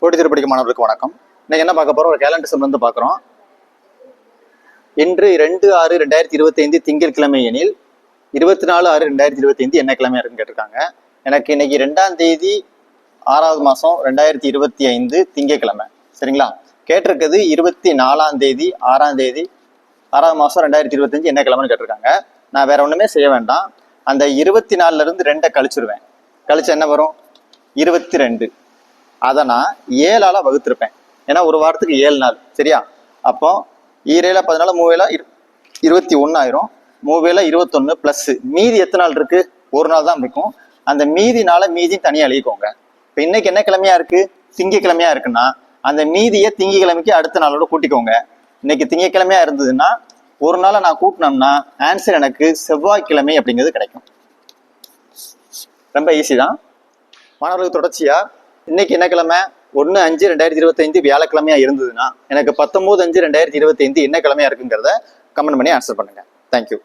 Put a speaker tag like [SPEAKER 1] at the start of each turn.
[SPEAKER 1] போட்டி தேர்வு படிக்கும் மாணவர்களுக்கு வணக்கம். இன்னைக்கு என்ன பார்க்க போறோம்? ஒரு கேலண்டர் சிம் வந்து பார்க்குறோம். இன்று ரெண்டு ஆறு ரெண்டாயிரத்தி இருபத்தைந்து திங்கட்கிழமை எனில் இருபத்தி நாலு ஆறு ரெண்டாயிரத்தி இருபத்தைந்து என்ன கிழமை இருக்குன்னு கேட்டிருக்காங்க. எனக்கு இன்னைக்கு ரெண்டாம் தேதி ஆறாவது மாதம் ரெண்டாயிரத்தி இருபத்தி ஐந்து திங்கட்கிழமை சரிங்களா? கேட்டிருக்கிறது இருபத்தி நாலாம் தேதி ஆறாம் தேதி ஆறாவது மாதம் ரெண்டாயிரத்தி இருபத்தஞ்சு என்ன கிழமைன்னு கேட்டிருக்காங்க. நான் வேற ஒன்றுமே செய்ய வேண்டாம். அந்த இருபத்தி நாலுலேருந்து ரெண்டை கழிச்சிருவேன். கழிச்சு என்ன வரும்? இருபத்தி ரெண்டு. அதை நான் ஏழால வகுத்திருப்பேன். ஏன்னா ஒரு வாரத்துக்கு ஏழு நாள். சரியா? அப்போ ஈரேழ பதினாலு மூவேல இரு இருபத்தி ஆயிரும். மூவேல இருபத்தொன்னு ப்ளஸ்ஸு மீதி எத்தனை நாள் இருக்கு? ஒரு நாள் தான் இருக்கும். அந்த மீதி நாளை மீதியும் தனியாக எழுதிக்கோங்க. இப்போ இன்னைக்கு என்ன கிழமையா இருக்கு? திங்கக்கிழமையா இருக்குன்னா அந்த மீதியை திங்கக்கிழமைக்கு அடுத்த நாளோட கூட்டிக்கோங்க. இன்னைக்கு திங்கக்கிழமையா இருந்ததுன்னா ஒரு நாளை நான் கூட்டினோம்னா ஆன்சர் எனக்கு செவ்வாய்க்கிழமை அப்படிங்கிறது கிடைக்கும். ரொம்ப ஈஸி தான். மாணவர்களுக்கு தொடர்ச்சியாக இன்னைக்கு என்ன கிழமை? ஒன்று அஞ்சு ரெண்டாயிரத்தி இருபத்தைந்து வியாழக்கிழமையா இருந்ததுன்னா எனக்கு பத்தொம்போது அஞ்சு ரெண்டாயிரத்தி இருபத்தைந்து என்ன கிழமையா இருக்குங்கிறத கமெண்ட் பண்ணி ஆன்சர் பண்ணுங்க. தேங்க்யூ